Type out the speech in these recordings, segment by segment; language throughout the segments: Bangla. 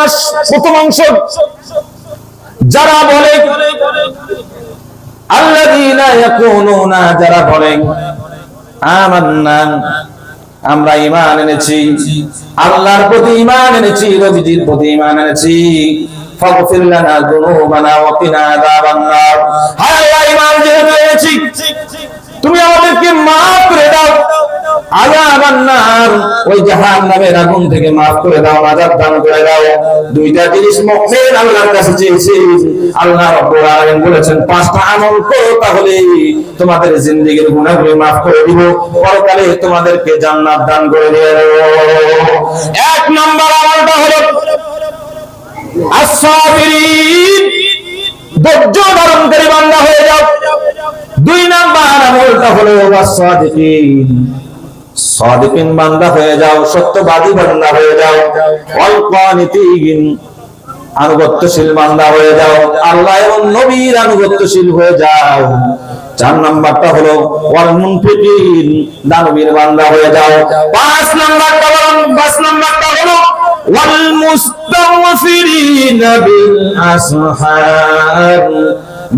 আমার প্রথম অংশ। যারা বলে, আল্লাযীনা যারা বলেন আমান্না আমরা ঈমান এনেছি। আল্লাহর প্রতি ঈমান এনেছি, নবীজির প্রতি ঈমান এনেছি। ফাগফির লানা যুনুবানা ওয়া কিনা হায় আল্লাহ, ঈমান এনেছি তুমি আমাদেরকে মাফ করে দাও। মাফ করে তাহলে তোমাদের মাফ করে দিব। পরকালে তোমাদেরকে জান্নাত দান করে দিয়ে এক নাম্বার আমলটা হলো বান্দা হয়ে যাও দুই নাম্বার আমলটা হলো সাদিকিন। বান্দা হয়ে যাও, সত্যবাদী বান্দা হয়ে যাও অল্পানিতিগিন আনুগত্যশীল বান্দা হয়ে যাও, আল্লাহ এবং নবীর আনুগত্যশীল হয়ে যাও। চার নাম্বারটা হলো ওয়াল মুনফিকিন, দানবীর বান্দা হয়ে যাও। পাঁচ নাম্বারটা বলুন, পাঁচ নাম্বারটা হলো ওয়াল মুস্তাগফিরিন বিল আসহার।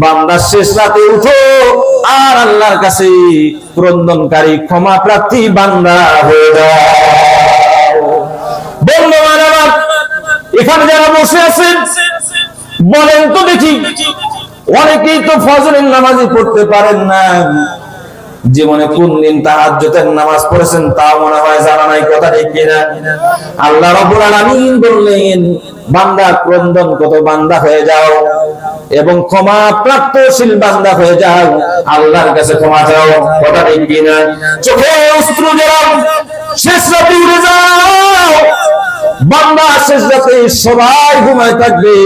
বান্দা শেষ রাতে উঠো, আর আল্লাহর কাছে ক্রন্দনকারী ক্ষমা প্রার্থী বান্দা হয়ে আমার, এখানে যারা বসে আছেন, বলেন তো দেখি, অনেকেই তো ফজরের নামাজি পড়তে পারেন না। জীবনে কোন দিন তাহাজ্জুদের নামাজ পড়েছেন তা মনে হয় জানা নাই, কথা ঠিক কিনা? আল্লাহ রাব্বুল আলামিন বললেন, বান্দা ক্রন্দন কত বান্দা হয়ে যাও এবং ক্ষমা প্রাপ্তশীল বান্দা হয়ে যাও, আল্লাহর কাছে ক্ষমা চাও, কথা ঠিক কিনা? চোখে অশ্রু জড়াও, শেষ রাতে উড়ে যাও। বান্দা শেষ রাতে সবাই ঘুমায় থাকবে,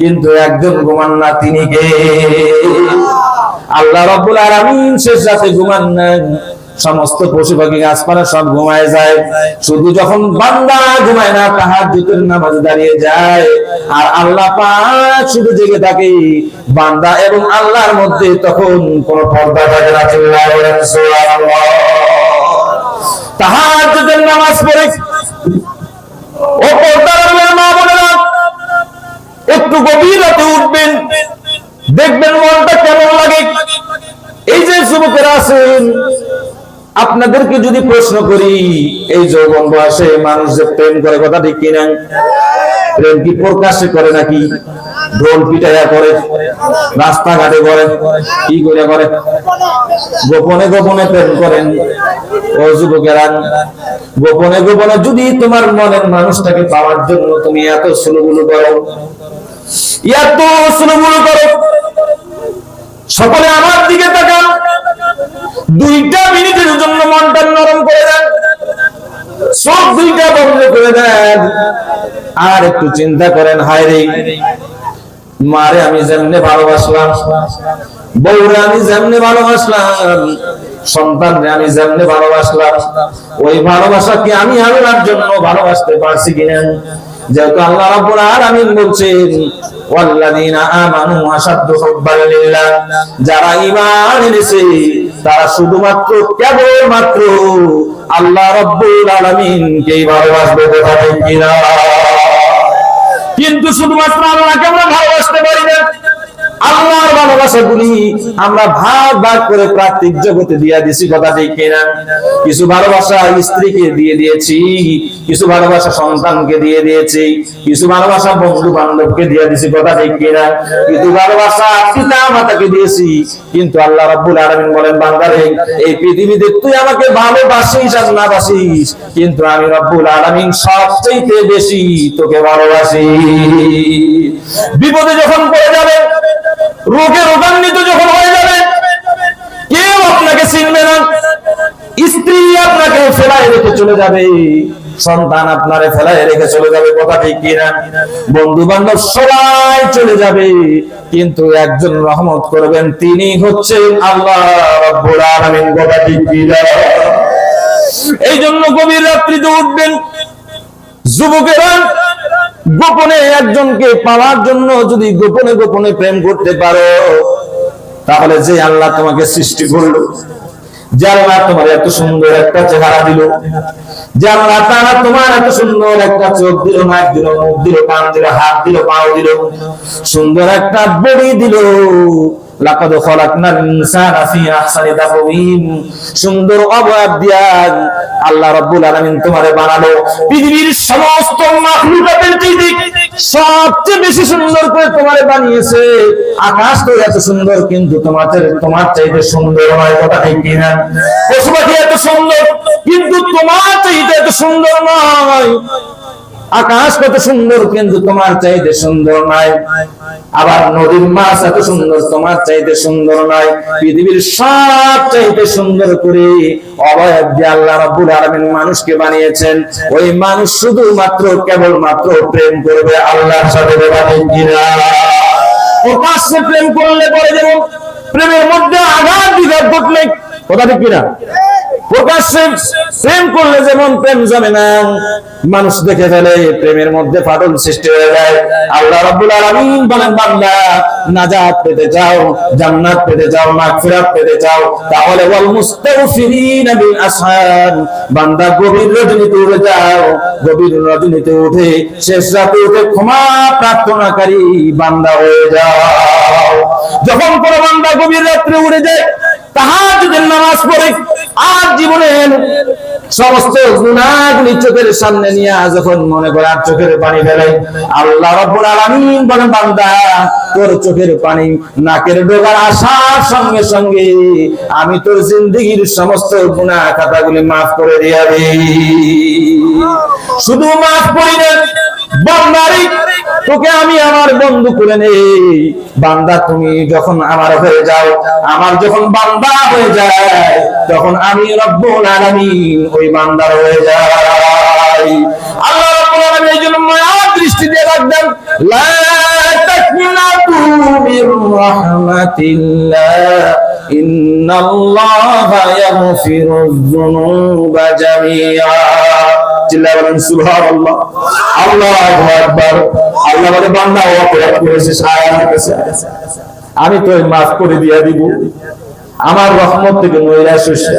কিন্তু একজন ঘুমান না তিনি কে? আল্লাহ রব্বুল আলামিন শেষ রাতে ঘুমান না সমস্ত পশু পাখি গাছপালা সব ঘুমায় যায়। শুধু যখন বান্দা ঘুমায় না, তাহার জুতের নামাজ দাঁড়িয়ে যায়। আর আল্লাহ পাক শুধু জেগে থাকে। বান্দা এবং আল্লাহর মধ্যে তখন কোন পর্দা থাকে না। তাহার জুতের নামাজ পড়ে। ও আড়ালের মা বোনেরা, একটু গভীর রাতে উঠবেন। দেখবেন মনটা কেমন লাগে? এই যে যুবকেরা আছেন, আপনাদেরকে যদি প্রশ্ন করি, এই যৌবন বয়সে মানুষ যে প্রেম করে কথা ঠিক কিনা? প্রেম কি প্রকাশ্যে করে নাকি? ঢোল পিটাইয়া করে, রাস্তাঘাটে করে, কি করে করে? গোপনে গোপনে প্রেম করেন। ও যুবকেরা, গোপনে গোপনে যদি তোমার মনের মানুষটাকে পাওয়ার জন্য তুমি এত সুলগুলো করো, এত সুলগুলো করো সকলে আমার দিকে তাকান। দুইটা মিনিটের জন্য মনটা নরম করে দেন। সব দুইটা বন্ধ করে দেন। আর একটু চিন্তা করেন, হায় মারে আমি যেমনে ভালোবাসলাম, বউরে আমি যেমনে ভালোবাসলাম, সন্তানরে আমি যেমনে ভালোবাসলাম, ওই ভালোবাসা কি আমি আল্লাহর জন্য ভালোবাসতে পারছি কিনা? যেহেতু আল্লাহ রাব্বুল আলামিন বলছেন, ওয়াল্লাযীনা আমানু আশাদ্দু লিল্লাহ যারা ঈমান এনেছে, তারা শুধুমাত্র কেবল মাত্র আল্লাহ রাব্বুল আলামিনকেই ভালোবাসবে কথা কিনা? কিন্তু শুধুমাত্র আল্লাহকে আমরা ভালোবাসতে পারি না। আল্লাহর ভালোবাসাগুলি আমরা ভাগ ভাগ করে প্রাকৃতিক জগতে দিয়ে দিছি, কথা ঠিক কিনা? কিছু ভালোবাসা স্ত্রীকে দিয়ে দিয়েছি, কিছু ভালোবাসা সন্তানকে দিয়ে দিয়েছি, কিছু ভালোবাসা বন্ধু বান্ধবকে দিয়ে দিছি, কথা ঠিক কিনা? কিছু ভালোবাসা পিতা মাতাকে দিয়েছি, কিন্তু আল্লাহ রাব্বুল আলামিন বলেন, বান্দারে, এই পৃথিবীতে তুই আমাকে ভালোবাসিস আর না বাসিস, কিন্তু আমি রব্বুল আলামিন সবচেয়ে বেশি তোকে ভালোবাসি। বিপদে যখন পড়ে যাবে রোগে রোগান্বিত যখন হয়ে যাবে, কেউ আপনাকে চিনবে না, স্ত্রী আপনাকে ফেলায় রেখে চলে যাবে। সন্তান আপনারে ফেলায় রেখে চলে যাবে, কথা ঠিক কিনা? বন্ধু বান্ধব সবাই চলে যাবে, কিন্তু একজন রহমত করবেন, তিনি হচ্ছেন আল্লাহ কথা ঠিক কিনা? এই জন্য গভীর রাত্রিতে উঠবেন, যুবকেরা গোপনে একজনকে পাওয়ার জন্য যদি গোপনে গোপনে প্রেম করতে পারো, তাহলে যে আল্লাহ তোমাকে সৃষ্টি করল একটা চেহারা তোমার এত সুন্দর একটা চোখ হাত দিল, পাও দিল, সুন্দর একটা বডি দিল লাকাদ খলাকনাল ইনসানা ফি আহসানি তাকওয়িম সুন্দর অবয়ব দিয়া আল্লাহ রাব্বুল আলামিন তোমারে বানালো। পৃথিবীর সমস্ত মাখলুকাতের চাইতে সবচেয়ে বেশি সুন্দর করে তোমারে বানিয়েছে। আকাশ তো এত সুন্দর, কিন্তু তোমাদের, তোমার চাইতে সুন্দর নয়, কথা ঠিক কিনা? পশু পাখি এত সুন্দর, কিন্তু তোমার চাইতে এত সুন্দর নয়। আকাশ কত সুন্দর, কিন্তু তোমার চাইতে সুন্দর নয় আবার নদীর মাছ এত সুন্দর, তোমার চাইতে সুন্দর নয় পৃথিবীর সব চাইতে সুন্দর করে আল্লাহ মানুষকে বানিয়েছেন। ওই মানুষ শুধুমাত্র কেবল মাত্র প্রেম করবে আল্লাহর সাথে প্রকাশ্যে প্রেম করলে পরে যেমন প্রেমের মধ্যে আঘাত বিঘাত ঘটলে, কথা ঠিক কিনা? প্রকাশ্যে প্রেম করলে যেমন প্রেম জমে না, মানুষ দেখে ফেলে, প্রেমের মধ্যে ফাটল সৃষ্টি হয়ে যায়। আল্লাহ বলেন পেতে চাও, জান্নাত পেতে চাও পেতে চাও, তাহলে বান্দা গভীর রজনীতে উঠে যাও, গভীর রজনীতে উঠে শেষ রাতে উঠে ক্ষমা প্রার্থনাকারী বান্দা হয়ে যাও। যখন কোন বান্দা গভীর রাত্রে উঠে যায়, তাহাজ্জুদের নামাজ পড়ে, আর জীবনের সমস্ত গুনাহগুলি চোখের সামনে নিয়ে যখন মনে করে আর চোখের পানি আল্লাহ রাব্বুল বলেন, বান্দা, তোর চোখের পানি নাকের ডোগার আসার সঙ্গে সঙ্গে আমি তোর জিন্দগির সমস্ত গুনাহ খাতাগুলি মাফ করে দিয়া শুধু মাফ করি বান্দারি, তোকে আমি আমার বন্ধু করে নেই। বান্দা, তুমি যখন আমার হয়ে যাও, আমার যখন বান্দা হয়ে যায় তখন আমি রব্বুল আলামিন ওই বান্দার হয়ে যাই। আল্লাহ রব্বুল আলামিন এই মায়া দৃষ্টি দিয়ে রাখবেন। লা তাকনাতু মির রাহমাতিল্লাহ। ও অপরাধ করেছে সায়ার কাছে আমি তো মাফ করে দিয়া দিব। আমার রহমত থেকে নৈরাশ হইছে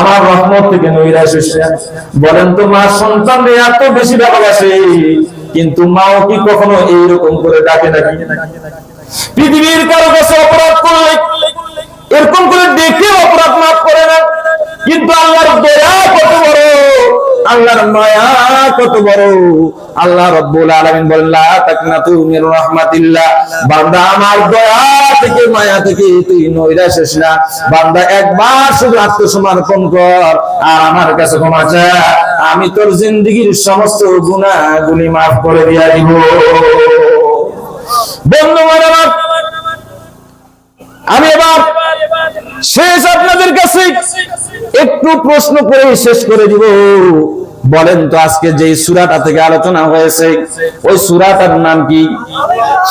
আমার রহমত থেকে নৈরাশ হইছে বলেন তো, মা সন্তান এত বেশি ভালোবাসে, কিন্তু মাও কি কখনো এইরকম করে ডাকে নাকি? পৃথিবীর কারও কাছে অপরাধ করলে এরকম করে দেখে অপরাধ মাফ করে না। কিন্তু আল্লাহর দয়া কত বড়, আল্লাহর মায়া কত বড়। আল্লাহ রব্বুল আলামিন বলেন, লা তাকনাতু মির রাহমাতিল্লাহ। বান্দা আমার দয়া থেকে, মায়া থেকে তুই নৈরাশ হইস না। বান্দা একবার শুধু আত্মসমর্পণ কর, আর আমার কাছে ক্ষমা চা আমি তোর জিন্দগির সমস্ত গুনাহগুলি মাফ করে দিয়া দিব। বন্ধু আমার আমি এবার শেষ আপনাদের কাছে একটু প্রশ্ন করে শেষ করে দিব। বলেন তো আজকে যে সুরাটা থেকে আলোচনা হয়েছে, ওই সুরাটার নাম কি?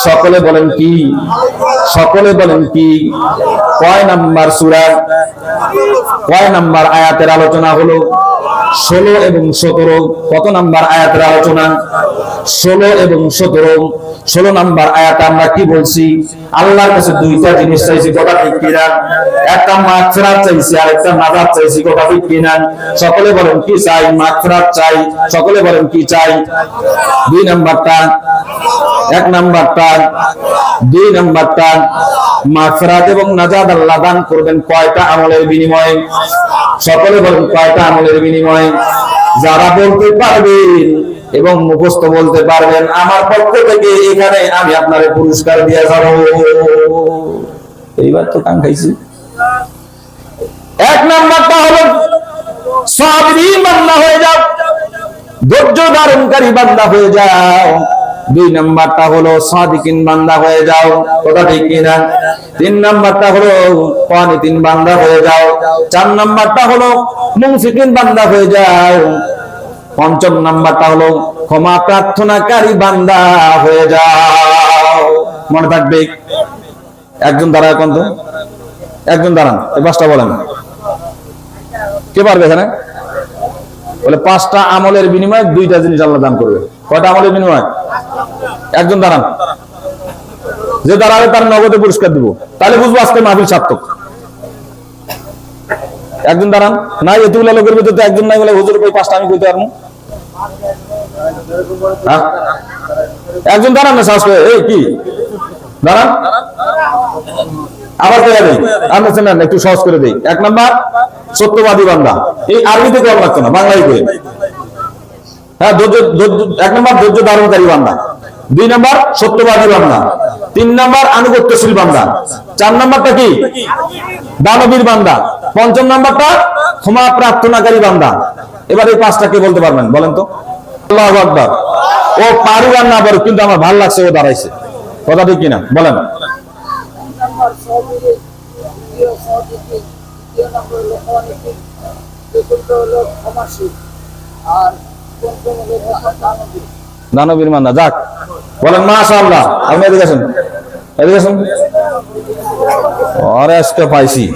সকলে বলেন কি? সকলে বলেন কি? কয় নাম্বার সুরা? কয় নাম্বার আয়াতের আলোচনা হলো? ষোলো এবং সতেরো, কত নাম্বার আয়াতের আলোচনা? ষোলো এবং সতেরো, ষোলো নাম্বার আয়াতে আমরা কি বলছি? আল্লাহর কাছে দুইটা জিনিস চাইছি, কথা ঠিক কিনা? একটা মাগফিরাত চাইছি আর একটা নাজাত চাইছি, কথা ঠিক কিনা? সকলে বলেন কি চাই? মাগফিরাত চাই, সকলে বলেন কি চাই? দুই নাম্বারটা, এক নাম্বারটা, দুই নাম্বারটা, মাগফিরাত এবং নাজাদ আল্লাহ দান করবেন কয়টা আমলের বিনিময়ে? সকলে বলেন কয়টা আমলের বিনিময়ে? যারা বলতে পারবেন এবং মুখস্থ বলতে পারবেন, আমার পক্ষ থেকে এখানে আমি আপনার পুরস্কার দিয়ে যাব। এইবার তো কান খাইছি। এক নাম্বারটা হলো সাবরি বান্দা হয়ে যাও, ধৈর্য ধারণকারী বান্দা হয়ে যাও। দুই নাম্বারটা হলো সাদিকিন বান্দা হয়ে যাও, কথা ঠিক কিনা? তিন নাম্বারটা হলো তিন বান্দা হয়ে যাও, চার নাম্বারটা হলো মুনফিকিন বান্দা হয়ে যাও, পঞ্চম নাম্বারটা হলো ক্ষমা প্রার্থনাকারী বান্দা হয়ে যাও। মনে থাকবে? একজন দাঁড়ায় এখন তো? একজন দাঁড়ান, এই পাঁচটা বলেন। কে পারবে এখানে? বলে পাঁচটা আমলের বিনিময়ে দুইটা জিনিস আল্লাহ দান করবে। কয়টা আমলের বিনিময়? একজন দাঁড়ান। যে দাঁড়াবে তার নগদে পুরস্কার দিব। তাহলে বুঝব আজকে মাহফিল সার্থক। একজন দাঁড়ান। না এতগুলো লোকের ভিতরে তো একজন নাই বলে হুজুর ভাই পাঁচটা আমি কইতে পারব? হ্যাঁ? একজন দাঁড়ান না, সাহস এই, কি? দাঁড়ান। আবার কইয়া দেই। আমরা চেনেন একটু সহজ করে দেই। এক নাম্বার, সত্যবাদী বান্দা। এই আরবিতে কম লাগতো না, বাংলায় কই হ্যাঁ এক নম্বর ধৈর্য ধারণকারী বান্দা। দুই নম্বর সত্যবাদী বান্দা। তিন নম্বর আনুগত্যশীল বান্দা। চার নম্বরটা কি? দানবীর বান্দা। পঞ্চম নম্বরটা ক্ষমা প্রার্থনাকারী বান্দা। এবার এই পাঁচটা কে বলতে পারবেন? বলেন তো। আল্লাহ আকবার। ও পারুক আর না পারুক কিন্তু আমার ভালো লাগছে, ও দাঁড়াইছে। কথা ঠিক কিনা? বলেন। আর দানবীর যাক। বলেন আপনি পাইছি।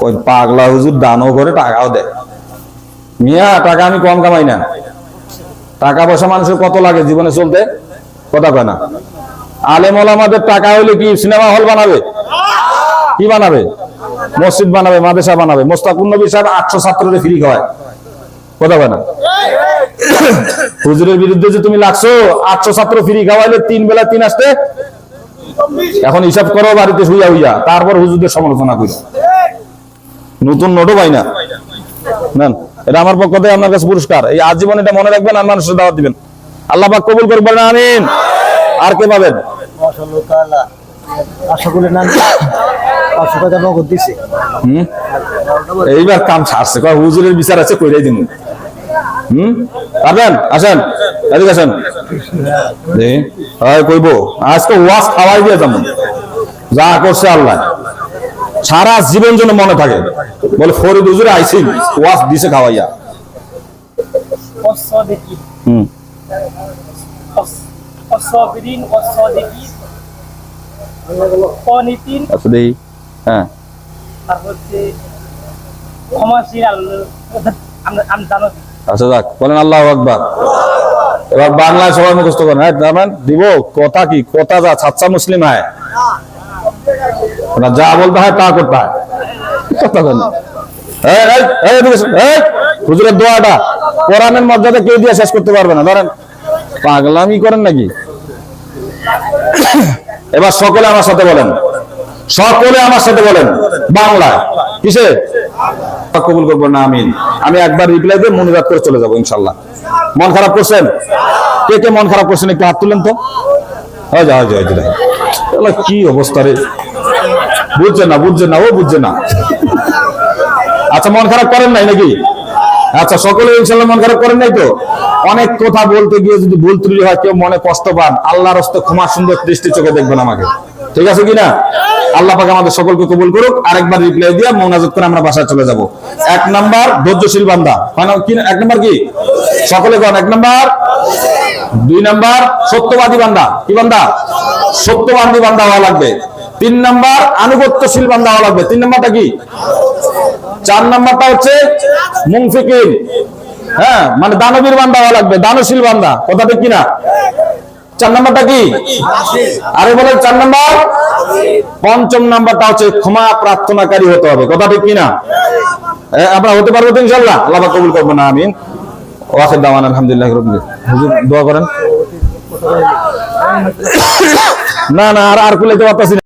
ওই পাগলা হুজুর দানও করে টাকাও দেয়। মিয়া, টাকা আমি কম কামাই না। টাকা পয়সা মানুষের কত লাগে জীবনে চলতে? কথা কয় না। আলেম ওলামাদের টাকা হলে কি সিনেমা হল বানাবে? কি বানাবে? মসজিদ বানাবে, মাদ্রাসা বানাবে? মোস্তাকুর নবী সাহেব আটশো ছাত্রদের ফ্রি খাওয়ায়। কথা কয় না। হুজুরের বিরুদ্ধে যে তুমি লাগছো আটশো ছাত্র ফ্রি খাওয়াইলে তিন বেলা তিন আসতে এখন হিসাব করো বাড়িতে শুইয়া হইয়া তারপর হুজুরদের সমালোচনা করি নতুন নোটও পাই না। এটা আমার পক্ষ থেকে আপনার কাছে পুরস্কার। এই আজীবন এটা মনে রাখবেন আর মানুষের দাওয়াত দিবেন। আল্লাহ পাক কবুল করবেন আমিন। আর কে পাবেন? এইবার কাম ছাড়ছে কয় হুজুরের বিচার আছে কইরাই দিমু। হুম? পারবেন আসেন। এদিকে আসেন। হয় কইব, আজকে ওয়াজ খাওয়াই দিয়ে যেমন যা করছে আল্লাহ। সারা জীবন যেন মনে থাকে। বলে, ফরিদ হুজুর আইসিন ওয়াজ দিছে খাওয়াইয়া। হুম। আচ্ছা দেখি হ্যাঁ। আর আচ্ছা যাক, বলেন আল্লাহ আকবার। এবার বাংলায় সবাই মুখস্থ করেন। হ্যাঁ দিব, কথা কি? কথা যা সাচ্চা মুসলিম হয়। যা বলতে হয়, তা করতে হয়। কেউ দিয়ে শেষ করতে পারবে না। ধরেন করেন নাকি? এবার সকলে আমার সাথে বলেন। সকলে আমার সাথে বলেন। বাংলায়। কিসে? কবুল করব না, আমিন। আমি একবার রিপ্লাই দিয়ে মনিরাত করে চলে যাব ইনশাল্লাহ মন খারাপ করছেন? কে কে মন খারাপ করছেন, একটু হাত তুলেন তো। কি অবস্থা রে? বুঝছে না বুঝছে না, ও বুঝছে না। আচ্ছা মন খারাপ করেন নাই নাকি? আচ্ছা সকলে ইনশাল্লাহ মন খারাপ করেন নাই তো? অনেক কথা বলতে গিয়ে যদি ভুল ত্রুটি হয়, কেউ মনে কষ্ট পান, আল্লাহর হস্তে ক্ষমা সুন্দর দৃষ্টি চোখে দেখবেন আমাকে। ঠিক আছে কিনা? আল্লাহ পাক আমাদের সকলকে কবুল করুক। আরেকবার রিপ্লাই দিয়ে মোনাজাত করে আমরা বাসায় চলে যাব। এক নাম্বার ধৈর্যশীল বান্দা। এক নাম্বার কি? সকলে কন? এক নাম্বার? দুই নাম্বার সত্যবাদী বান্দা। কি বান্দা? সত্যবাদী বান্দা হওয়া লাগবে। তিন নাম্বার আনুগত্যশীল বান্দা হওয়া লাগবে। তিন নাম্বারটা কি? চার নাম্বারটা হচ্ছে মুংফিকির হ্যাঁ মানে দানবীর বান্দা হওয়া লাগবে। দানশীল বান্দা। কথা ঠিক কিনা? চার নাম্বারটা কি? আরে বলেন চার নাম্বার। পঞ্চম নাম্বারটা হচ্ছে ক্ষমা প্রার্থনাকারী হতে হবে। কথা ঠিক কিনা? আমরা হতে পারব তো ইনশাল্লাহ আল্লাহ কবুল করব না আমিন আলহামদুলিল্লাহ দোয়া করেন। না না, আর আর কুলে না।